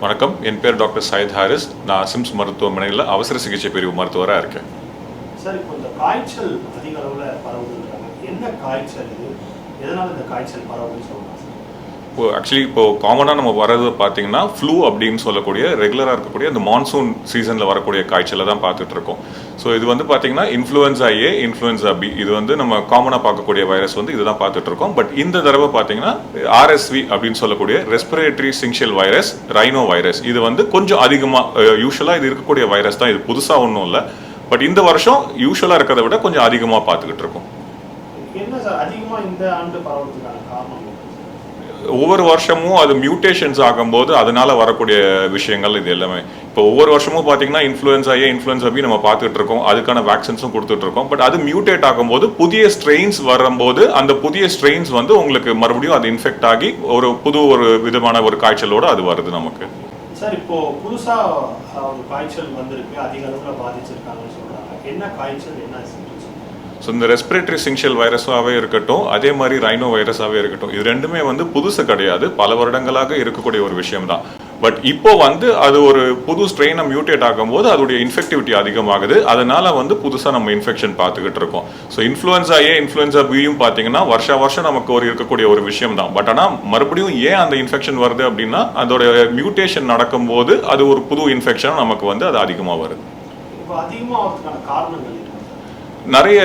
வணக்கம். என் பேர் டாக்டர் சயத் ஹாரிஸ். நான் சிம்ஸ் மருத்துவமனையில் அவசர சிகிச்சை பிரிவு மருத்துவராக இருக்கேன். சார் இப்போ இந்த காய்ச்சல் அதிக அளவில் பரவுதுன்றாங்க. என்ன காய்ச்சல் இது? எதனால் இந்த காய்ச்சல் பரவுதுன்னு சொல்லலாம் இப்போ ஆக்சுவலி இப்போ காமனாக நம்ம வர்றது பார்த்தீங்கன்னா ஃப்ளூ அப்படின்னு சொல்லக்கூடிய ரெகுலராக இருக்கக்கூடிய அந்த மான்சூன் சீசனில் வரக்கூடிய காய்ச்சலை தான் பார்த்துட்டு இருக்கோம். ஸோ இது வந்து பார்த்தீங்கன்னா இன்ஃப்ளூயன்ஸா ஏ இன்ஃப்ளூயன்ஸா பி இது வந்து நம்ம காமனாக பார்க்கக்கூடிய வைரஸ் வந்து இதுதான் பார்த்துட்டு இருக்கோம். பட் இந்த தடவை பார்த்தீங்கன்னா ஆர்எஸ்வி அப்படின்னு சொல்லக்கூடிய respiratory syncytial virus rhino virus இது வந்து கொஞ்சம் அதிகமாக யூஸ்வலாக இது இருக்கக்கூடிய வைரஸ் தான். இது புதுசாக ஒன்றும் இல்லை. பட் இந்த வருஷம் யூஸ்வலாக இருக்கிறத விட கொஞ்சம் அதிகமாக பார்த்துக்கிட்டு இருக்கோம். என்ன சார் அதிகமாக இந்த ஆண்டு பரவுறதுக்கான ஒவ்வொரு வருஷமும் அது மியூட்டேஷன்ஸ் ஆகும்போது அதனால வரக்கூடிய விஷயங்கள் இது எல்லாமே. இப்போ ஒவ்வொரு வருஷமும் பார்த்தீங்கன்னா இன்ஃப்ளூயன்ஸ் ஆகிய இன்ஃப்ளூயன்ஸ் பி நம்ம பார்த்துட்டு இருக்கோம். அதுக்கான வேக்சின்ஸும் கொடுத்துட்டு இருக்கோம். பட் அது மியூட்டேட் ஆகும்போது புதிய ஸ்ட்ரெயின்ஸ் வரும்போது அந்த புதிய ஸ்ட்ரெயின்ஸ் வந்து உங்களுக்கு மறுபடியும் அது இன்ஃபெக்ட் ஆகி ஒரு புது ஒரு விதமான ஒரு காய்ச்சலோடு அது வருது நமக்கு. சார் இப்போ புதுசாக ஒரு காய்ச்சல் வந்திருக்கு. அதிக அளவில் பாதிச்சிருக்காங்கன்னு சொல்கிறாங்க என்ன காய்ச்சல் என்ன? ஸோ இந்த ரெஸ்பிரேட்டரி சிங்ஷியல் வைரஸாகவே இருக்கட்டும் அதே மாதிரி ரைனோ வைரஸாகவே இருக்கட்டும் இது ரெண்டுமே வந்து புதுசு கிடையாது. பல வருடங்களாக இருக்கக்கூடிய ஒரு விஷயம் தான் பட் இப்போ வந்து அது ஒரு புது ஸ்ட்ரெயினை மியூட்டேட் ஆகும்போது அதோடைய இன்ஃபெக்டிவிட்டி அதிகமாகுது. அதனால வந்து புதுசாக நம்ம இன்ஃபெக்ஷன் பார்த்துக்கிட்டு இருக்கோம். ஸோ இன்ஃப்ளூயன்ஸா ஏ இன்ஃப்ளூயன்ஸா பியும் பார்த்தீங்கன்னா வருஷ வருஷம் நமக்கு ஒரு இருக்கக்கூடிய ஒரு விஷயம் தான் பட் ஆனால் மறுபடியும் ஏன் அந்த இன்ஃபெக்ஷன் வருது அப்படின்னா அதோட மியூட்டேஷன் நடக்கும்போது அது ஒரு புது இன்ஃபெக்ஷன் நமக்கு வந்து அது அதிகமாக வருது. அதிகமாக காரணங்கள் நிறைய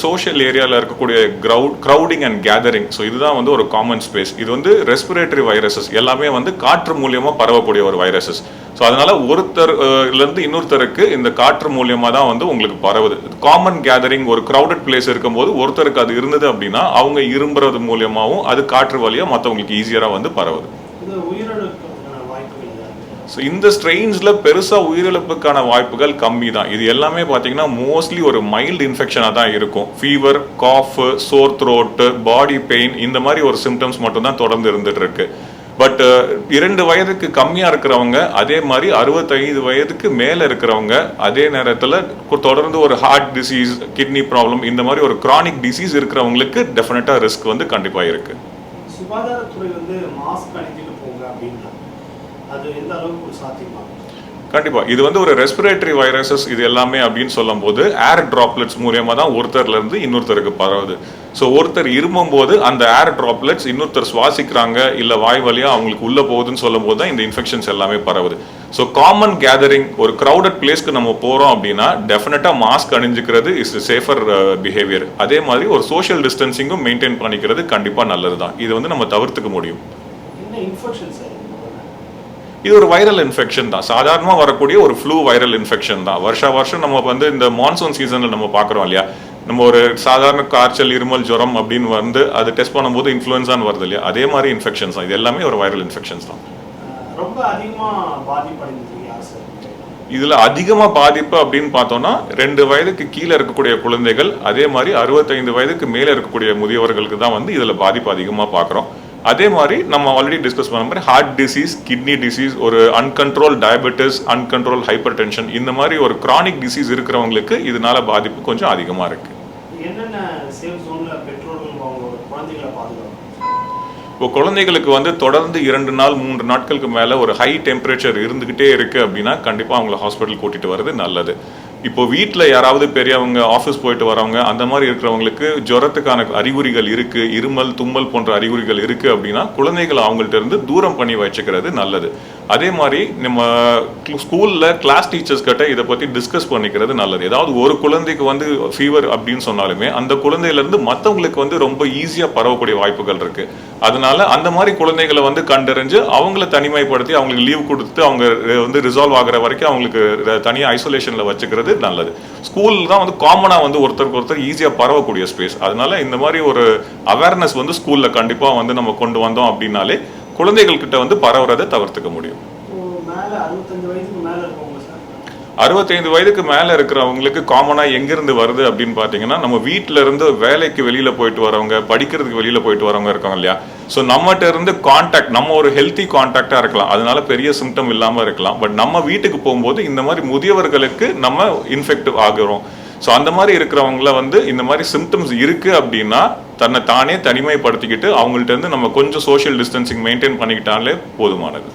சோஷியல் ஏரியாவில் இருக்கக்கூடிய crowd crowding and gathering so இதுதான் வந்து ஒரு காமன் ஸ்பேஸ் இது வந்து ரெஸ்பிரேட்டரி வைரஸஸ் எல்லாமே வந்து காற்று மூலியமாக பரவக்கூடிய ஒரு வைரஸஸ் ஸோ அதனால் ஒருத்தர் இருந்து இன்னொருத்தருக்கு இந்த காற்று மூலியமாக தான் வந்து உங்களுக்கு பரவுது. காமன் கேதரிங் ஒரு க்ரௌடட் பிளேஸ் இருக்கும்போது ஒருத்தருக்கு அது இருந்தது அப்படின்னா அவங்க இரும்புறது மூலியமாகவும் அது காற்று வழியாக மற்றவங்களுக்கு ஈஸியராக வந்து பரவுது இது உயிரிழப்புக்கான வாய்ப்புகள் ஏதாவது ஸோ இந்த ஸ்ட்ரெயின்ஸில் பெருசாக உயிரிழப்புக்கான வாய்ப்புகள் கம்மி தான் இது எல்லாமே பார்த்தீங்கன்னா மோஸ்ட்லி ஒரு மைல்டு இன்ஃபெக்ஷனாக தான் இருக்கும். Fever cough sore throat body pain இந்த மாதிரி ஒரு சிம்டம்ஸ் மட்டும்தான் தொடர்ந்து இருந்துட்டு இருக்கு. பட் இரண்டு வயதுக்கு கம்மியாக இருக்கிறவங்க அதே மாதிரி அறுபத்தைந்து வயதுக்கு மேலே இருக்கிறவங்க அதே நேரத்தில் தொடர்ந்து ஒரு ஹார்ட் டிசீஸ் கிட்னி ப்ராப்ளம் இந்த மாதிரி ஒரு க்ரானிக் டிசீஸ் இருக்கிறவங்களுக்கு டெஃபினட்டாக ரிஸ்க் வந்து கண்டிப்பாக இருக்குது சுகாதாரத்துறை வந்து மாஸ்க் அணிஞ்சிட்டு போங்க அப்படின்னா அது எந்த அளவுக்கு சாத்தியமாகும்? கண்டிப்பா. இது வந்து ஒரு ரெஸ்பிரேட்டரி வைரஸஸ் இது எல்லாமே அப்படின்னு சொல்லும்போது ஏர் டிராப்லெட்ஸ் மூலியமா தான் ஒருத்தர்ல இருந்து இன்னொருத்தருக்கு பரவுது. ஸோ ஒருத்தர் இருமும்போது அந்த ஏர் டிராப்லெட்ஸ் இன்னொருத்தர் சுவாசிக்கிறாங்க இல்ல வாய் வழியா அவங்களுக்கு உள்ள போகுதுன்னு சொல்லும் போது தான் இந்த இன்ஃபெக்ஷன்ஸ் எல்லாமே பரவுது. ஸோ காமன் கேதரிங் ஒரு crowded பிளேஸ்க்கு நம்ம போறோம் அப்படின்னா டெஃபினட்டா மாஸ்க் அணிஞ்சுக்கிறது இஸ் சேஃபர் பிஹேவியர் அதே மாதிரி ஒரு சோஷியல் டிஸ்டன்சிங்கும் மெயின்டைன் பண்ணிக்கிறது கண்டிப்பா நல்லது தான் இது வந்து நம்ம தவிர்த்துக்க முடியும். இன்ஃபெக்ஷன் சார் இது ஒரு வைரல் இன்ஃபெக்ஷன் தான். சாதாரணமாக வரக்கூடிய ஒரு ஃப்ளூ வைரல் இன்ஃபெக்ஷன் தான். வருஷா வருஷம் நம்ம வந்து இந்த மான்சூன் சீசனில் நம்ம பார்க்குறோம் இல்லையா? நம்ம ஒரு சாதாரண காய்ச்சல் இருமல் ஜுரம் அப்படின்னு வந்து அது டெஸ்ட் பண்ணும்போது இன்ஃப்ளூயன்ஸான்னு வருது இல்லையா? அதே மாதிரி இன்ஃபெக்ஷன்ஸ் தான். இது எல்லாமே ஒரு வைரல் இன்ஃபெக்ஷன்ஸ் தான். ரொம்ப அதிகமா இதில் அதிகமாக பாதிப்பு அப்படின்னு பார்த்தோம்னா ரெண்டு வயதுக்கு கீழே இருக்கக்கூடிய குழந்தைகள் அதே மாதிரி அறுபத்தைந்து வயதுக்கு மேலே இருக்கக்கூடிய முதியவர்களுக்கு தான் வந்து இதில் பாதிப்பு அதிகமாக பார்க்குறோம். அதே மாதிரி நம்ம ஆல்ரெடி டிஸ்கஸ் பண்ண மாதிரி ஹார்ட் டிசீஸ் கிட்னி டிசீஸ் ஒரு uncontrol diabetes uncontrol hypertension இந்த மாதிரி ஒரு chronic டிசீஸ் இருக்கிறவங்களுக்கு இதனால பாதிப்பு கொஞ்சம் அதிகமாக இருக்குது பாதுகாக்கணும்? இப்போ குழந்தைகளுக்கு வந்து தொடர்ந்து இரண்டு நாள் மூன்று நாட்களுக்கு மேலே ஒரு ஹை டெம்பரேச்சர் இருந்துக்கிட்டே இருக்கு அப்படின்னா கண்டிப்பாக அவங்கள ஹாஸ்பிட்டல் கூட்டிட்டு வர்றது நல்லது. இப்போ வீட்டில் யாராவது பெரியவங்க ஆஃபீஸ் போயிட்டு வரவங்க அந்த மாதிரி இருக்கிறவங்களுக்கு ஜுரத்துக்கான அறிகுறிகள் இருக்கு இருமல் தும்மல் போன்ற அறிகுறிகள் இருக்கு அப்படின்னா குழந்தைகளை அவங்கள்ட்ட இருந்து தூரம் பண்ணி வச்சுக்கிறது நல்லது. அதே மாதிரி நம்ம ஸ்கூலில் கிளாஸ் டீச்சர்ஸ் கிட்ட இதை பற்றி டிஸ்கஸ் பண்ணிக்கிறது நல்லது. ஏதாவது ஒரு குழந்தைக்கு வந்து ஃபீவர் அப்படின்னு சொன்னாலுமே அந்த குழந்தையிலேருந்து மற்றவங்களுக்கு வந்து ரொம்ப ஈஸியாக பரவக்கூடிய வாய்ப்புகள் இருக்குது அதனால அந்த மாதிரி குழந்தைகளை வந்து கண்டறிஞ்சு அவங்கள தனிமைப்படுத்தி அவங்களுக்கு லீவ் கொடுத்து அவங்க வந்து ரிசால்வ் ஆகுற வரைக்கும் அவங்களுக்கு தனியாக ஐசோலேஷனில் வச்சுக்கிறது நல்லது. ஸ்கூல் தான் வந்து காமனாக வந்து ஒருத்தருக்கு ஒருத்தர் ஈஸியாக பரவக்கூடிய ஸ்பேஸ் அதனால இந்த மாதிரி ஒரு அவேர்னஸ் வந்து ஸ்கூலில் கண்டிப்பாக வந்து நம்ம கொண்டு வந்தோம் அப்படின்னாலே குழந்தைகள் கிட்ட வந்து பரவுறதை தவிர்த்துக்க முடியும். அறுபத்தைந்து வயதுக்கு மேல இருக்கிறவங்களுக்கு காமனா எங்கிருந்து வருது அப்படின்னு பாத்தீங்கன்னா நம்ம வீட்ல இருந்து வேலைக்கு வெளியில போயிட்டு வரவங்க படிக்கிறதுக்கு வெளியில போயிட்டு வரவங்க இருக்காங்க இல்லையா? ஸோ நம்மகிட்ட இருந்து கான்டாக்ட் நம்ம ஒரு ஹெல்த்தி கான்டாக்டா இருக்கலாம். அதனால பெரிய சிம்டம் இல்லாம இருக்கலாம். பட் நம்ம வீட்டுக்கு போகும்போது இந்த மாதிரி முதியவர்களுக்கு நம்ம இன்ஃபெக்டிவ் ஆகுறோம். ஸோ அந்த மாதிரி இருக்கிறவங்கள வந்து இந்த மாதிரி சிம்டம்ஸ் இருக்கு அப்படின்னா தன்னை தானே தனிமைப்படுத்திக்கிட்டு அவங்கள்ட்ட இருந்து நம்ம கொஞ்சம் சோஷியல் டிஸ்டன்சிங் மெயின்டைன் பண்ணிக்கிட்டாலே போதுமானது.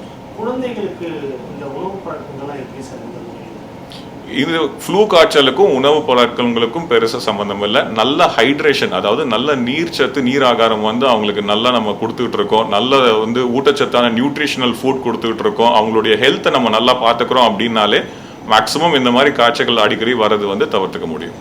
இது ஃப்ளூ காய்ச்சலுக்கும் உணவு பழக்கங்களுக்கும் பெருசாக சம்மந்தம் இல்லை. நல்ல ஹைட்ரேஷன் அதாவது நல்ல நீர் சத்து நீர் ஆகாரம் வந்து அவங்களுக்கு நல்லா நம்ம கொடுத்துக்கிட்டு இருக்கோம். நல்ல வந்து ஊட்டச்சத்தான நியூட்ரிஷனல் ஃபுட் கொடுத்துக்கிட்டு இருக்கோம். அவங்களுடைய ஹெல்த்தை நம்ம நல்லா பார்த்துக்கிறோம் அப்படின்னாலே மேக்ஸிமம் இந்த மாதிரி காய்ச்சல்கள் அடிக்கடி வர்றது வந்து தவிர்த்துக்க முடியும்.